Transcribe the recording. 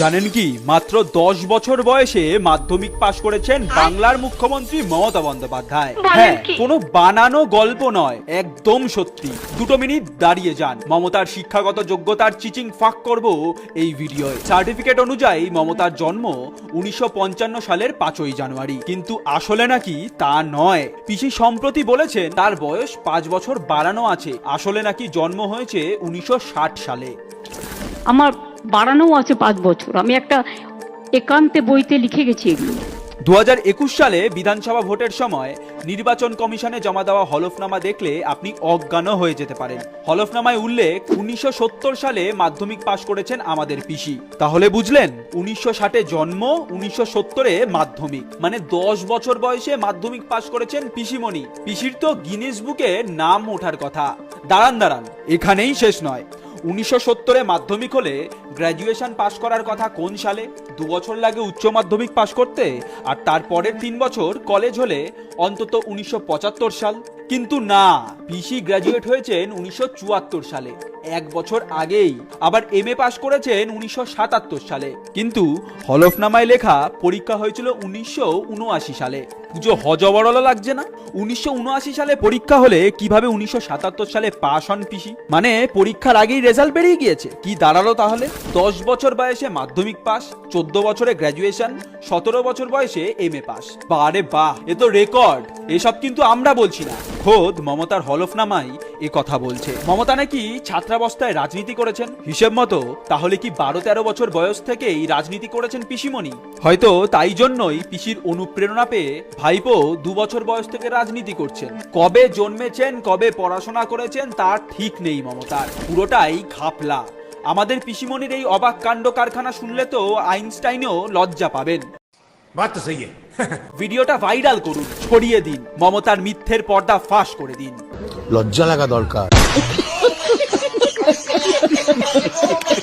জানেন কি? মাত্র দশ বছর বয়সে মাধ্যমিক পাশ করেছেন বাংলার মুখ্যমন্ত্রী মমতা বন্দ্যোপাধ্যায়। হ্যাঁ? কোনো বানানো গল্প নয় একদম সত্যি। দুটো মিনিট দাঁড়িয়ে যান। মমতার শিক্ষাগত যোগ্যতার চিচিং ফাঁক করব এই ভিডিওয়। সার্টিফিকেট অনুযায়ী মমতার জন্ম উনিশশো পঞ্চান্ন সালের পাঁচই জানুয়ারি। কিন্তু আসলে নাকি তা নয়। পিসি সম্প্রতি বলেছেন তার বয়স পাঁচ বছর বাড়ানো আছে। আসলে নাকি জন্ম হয়েছে উনিশশো ষাট সালে। আমার বাড়ানো আছে পাঁচ বছর। আমি একটা একান্তে বইতে লিখে গেছি এগুলো। দু সালে বিধানসভা ভোটের সময় নির্বাচন কমিশনে জমা দেওয়া হলফনামা দেখলে আপনি অজ্ঞানও হয়ে যেতে পারেন। হলফনামায় উল্লেখ, উনিশশো সালে মাধ্যমিক পাশ করেছেন আমাদের পিসি। তাহলে বুঝলেন, উনিশশো ষাটে জন্ম, উনিশশো সত্তরে মাধ্যমিক। মানে দশ বছর বয়সে মাধ্যমিক পাশ করেছেন পিসিমণি। পিসির তো গিনেস বুকে নাম ওঠার কথা। দাঁড়ান দাঁড়ান, এখানেই শেষ নয়। উনিশশো সত্তরে মাধ্যমিক হলে গ্র্যাজুয়েশন পাশ করার কথা কোন সালে? দু বছর লাগে উচ্চ মাধ্যমিক পাশ করতে, আর তারপরের তিন বছর কলেজ হলে অন্তত উনিশশো পঁচাত্তর সাল। কিন্তু না পিসি গ্র্যাজুয়েট হয়েছেন উনিশশো চুয়াত্তর সালে, এক বছর আগেই। আবার এম এ পাশ করেছেন উনিশশো সাতাত্তর সালে। কিন্তু হলফনামায় লেখা পরীক্ষা হয়েছিল উনিশশো উনআশি সালে। পুজো হজবরল লাগছে না? উনিশশো উনআশি সালে পরীক্ষা হলে কীভাবে উনিশশো সাতাত্তর সালে পাশ হন পিসি মানে পরীক্ষার আগেই রেজাল্ট বেরিয়ে গিয়েছে। কি দাঁড়াল তাহলে? দশ বছর বয়সে মাধ্যমিক পাস চোদ্দ বছরে গ্র্যাজুয়েশন সতেরো বছর বয়সে এম এ পাস বারে বাহ, এ তো রেকর্ড এসব কিন্তু আমরা বলছি না। খোদ মমতার হলফনামাই এ কথা বলছে। মমতা নাকি ছাত্রাবস্থায় রাজনীতি করেছেন? হিসেব মতো, তাহলে কি বারো তেরো বছর বয়স থেকেই রাজনীতি করেছেন পিসিমণি? হয়তো তাই জন্যই পিসির অনুপ্রেরণা পেয়ে ভাইপো দু বছর বয়স থেকে রাজনীতি করছেন। কবে জন্মেছেন, কবে পড়াশোনা করেছেন, তার ঠিক নেই মমতার। পুরোটাই ঘাপলা। আমাদের পিসিমণির এই অবাক কাণ্ড কারখানা শুনলে তো আইনস্টাইনও লজ্জা পাবেন। বাত তো সহি ভিডিওটা ভাইরাল করুন ছড়িয়ে দিন মমতার মিথ্যের পর্দা ফাঁস করে দিন। লজ্জা লাগা দরকার।